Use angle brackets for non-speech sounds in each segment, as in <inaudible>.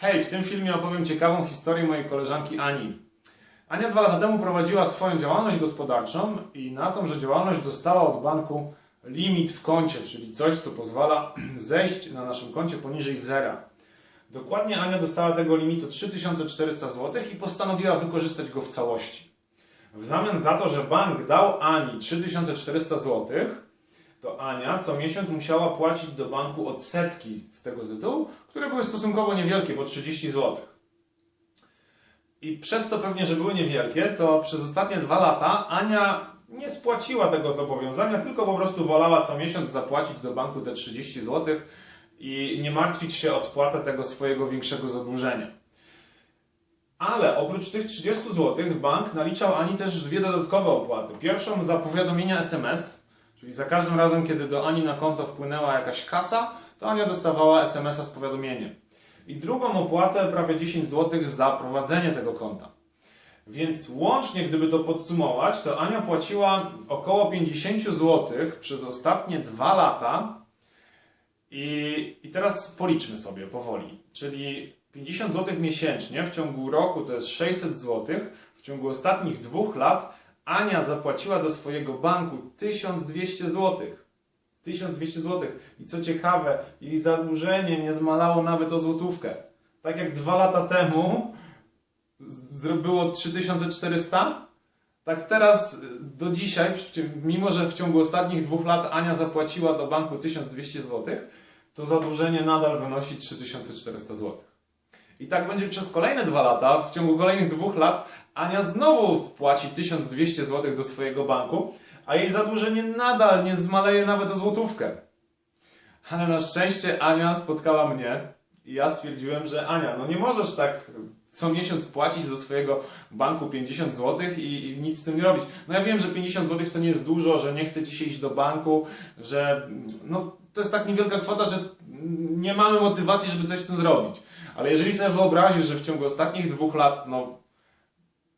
Hej, w tym filmie opowiem ciekawą historię mojej koleżanki Ani. Ania dwa lata temu prowadziła swoją działalność gospodarczą i na tą, że działalność dostała od banku limit w koncie, czyli coś, co pozwala <clears throat> zejść na naszym koncie poniżej zera. Dokładnie Ania dostała tego limitu 3400 zł i postanowiła wykorzystać go w całości. W zamian za to, że bank dał Ani 3400 zł, to Ania co miesiąc musiała płacić do banku odsetki z tego tytułu, które były stosunkowo niewielkie, bo 30 zł. I przez to pewnie, że były niewielkie, to przez ostatnie dwa lata Ania nie spłaciła tego zobowiązania, tylko po prostu wolała co miesiąc zapłacić do banku te 30 zł i nie martwić się o spłatę tego swojego większego zadłużenia. Ale oprócz tych 30 zł bank naliczał Ani też dwie dodatkowe opłaty. Pierwszą za powiadomienia SMS, czyli za każdym razem, kiedy do Ani na konto wpłynęła jakaś kasa, to Ania dostawała SMS-a z powiadomieniem. I drugą opłatę prawie 10 zł za prowadzenie tego konta. Więc łącznie, gdyby to podsumować, to Ania płaciła około 50 zł przez ostatnie dwa lata. I, I teraz policzmy sobie powoli. Czyli 50 zł miesięcznie w ciągu roku to jest 600 zł. W ciągu ostatnich dwóch lat Ania zapłaciła do swojego banku 1200 zł. 1200 zł. I co ciekawe, jej zadłużenie nie zmalało nawet o złotówkę. Tak jak dwa lata temu z- zro- było 3400, tak teraz y, do dzisiaj, mimo że w ciągu ostatnich dwóch lat Ania zapłaciła do banku 1200 zł, to zadłużenie nadal wynosi 3400 zł. I tak będzie przez kolejne dwa lata. W ciągu kolejnych dwóch lat Ania znowu wpłaci 1200 zł do swojego banku, a jej zadłużenie nadal nie zmaleje nawet o złotówkę. Ale na szczęście Ania spotkała mnie i ja stwierdziłem, że Ania, no nie możesz tak co miesiąc płacić do swojego banku 50 zł i, i nic z tym nie robić. No ja wiem, że 50 zł to nie jest dużo, że nie chce ci się iść do banku, że no, to jest tak niewielka kwota, że nie mamy motywacji, żeby coś z tym zrobić. Ale jeżeli sobie wyobrazisz, że w ciągu ostatnich dwóch lat, no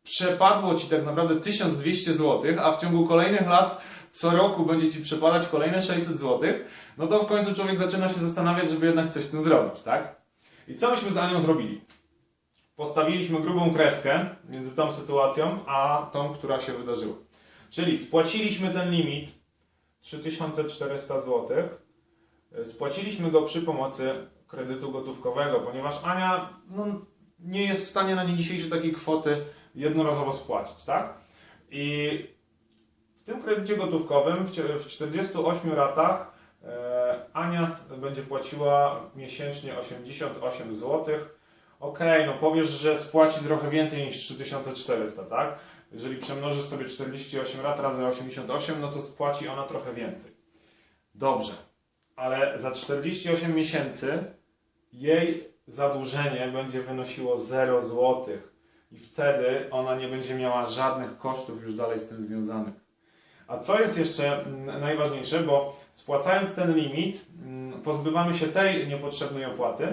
przepadło ci tak naprawdę 1200 zł, a w ciągu kolejnych lat co roku będzie ci przepadać kolejne 600 zł, no to w końcu człowiek zaczyna się zastanawiać, żeby jednak coś z tym zrobić, tak? I co myśmy z Anią zrobili? Postawiliśmy grubą kreskę między tą sytuacją, a tą, która się wydarzyła. Czyli spłaciliśmy ten limit 3400 zł. Spłaciliśmy go przy pomocy kredytu gotówkowego, ponieważ Ania no, nie jest w stanie na dzień dzisiejszy takiej kwoty jednorazowo spłacić, tak? I w tym kredycie gotówkowym w cie- w 48 ratach e, Ania będzie płaciła miesięcznie 88 zł. Okej, no powiesz, że spłaci trochę więcej niż 3400, tak? Jeżeli przemnożysz sobie 48 rat razy 88, no to spłaci ona trochę więcej. Dobrze, ale za 48 miesięcy jej zadłużenie będzie wynosiło 0 zł. I wtedy ona nie będzie miała żadnych kosztów już dalej z tym związanych. A co jest jeszcze mm, najważniejsze, bo spłacając ten limit, mm, pozbywamy się tej niepotrzebnej opłaty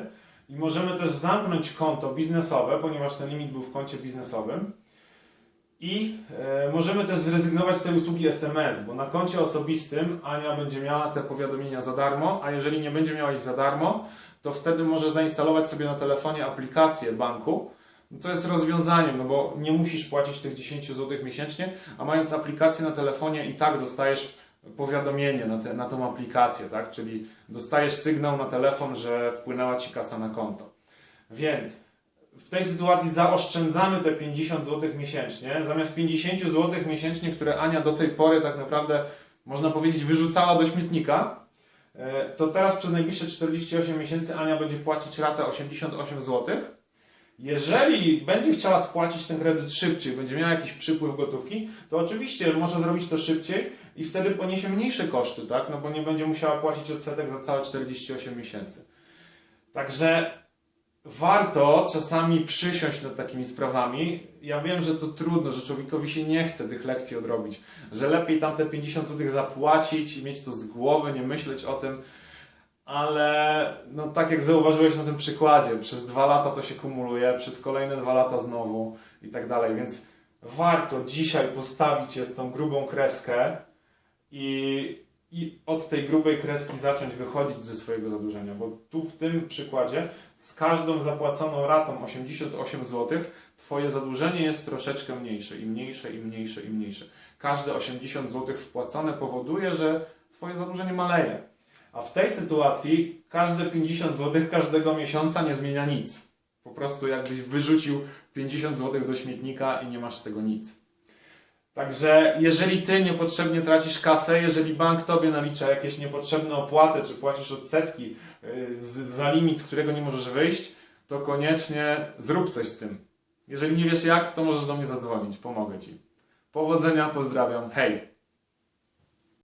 i możemy też zamknąć konto biznesowe, ponieważ ten limit był w koncie biznesowym. I e, możemy też zrezygnować z tej usługi SMS, bo na koncie osobistym Ania będzie miała te powiadomienia za darmo, a jeżeli nie będzie miała ich za darmo, to wtedy może zainstalować sobie na telefonie aplikację banku, co jest rozwiązaniem, no bo nie musisz płacić tych 10 zł miesięcznie, a mając aplikację na telefonie i tak dostajesz powiadomienie na, te, na tą aplikację, tak? Czyli dostajesz sygnał na telefon, że wpłynęła Ci kasa na konto. Więc w tej sytuacji zaoszczędzamy te 50 zł miesięcznie, zamiast 50 zł miesięcznie, które Ania do tej pory tak naprawdę, można powiedzieć, wyrzucała do śmietnika, e, to teraz przez najbliższe 48 miesięcy Ania będzie płacić ratę 88 zł. Jeżeli będzie chciała spłacić ten kredyt szybciej, będzie miała jakiś przypływ gotówki, to oczywiście może zrobić to szybciej i wtedy poniesie mniejsze koszty, tak? No bo nie będzie musiała płacić odsetek za całe 48 miesięcy. Także warto czasami przysiąść nad takimi sprawami. Ja wiem, że to trudno, że człowiekowi się nie chce tych lekcji odrobić, że lepiej tam te 50 zł zapłacić i mieć to z głowy, nie myśleć o tym, ale no tak jak zauważyłeś na tym przykładzie, przez dwa lata to się kumuluje, przez kolejne dwa lata znowu i tak dalej, więc warto dzisiaj postawić się z tą grubą kreskę i i od tej grubej kreski zacząć wychodzić ze swojego zadłużenia, bo tu w tym przykładzie z każdą zapłaconą ratą 88 zł Twoje zadłużenie jest troszeczkę mniejsze i mniejsze i mniejsze i mniejsze. Każde 80 zł wpłacone powoduje, że Twoje zadłużenie maleje. A w tej sytuacji każde 50 zł każdego miesiąca nie zmienia nic. Po prostu jakbyś wyrzucił 50 zł do śmietnika i nie masz z tego nic. Także jeżeli ty niepotrzebnie tracisz kasę, jeżeli bank tobie nalicza jakieś niepotrzebne opłaty, czy płacisz odsetki z- za limit, z którego nie możesz wyjść, to koniecznie zrób coś z tym. Jeżeli nie wiesz jak, to możesz do mnie zadzwonić, pomogę ci. Powodzenia, pozdrawiam, hej!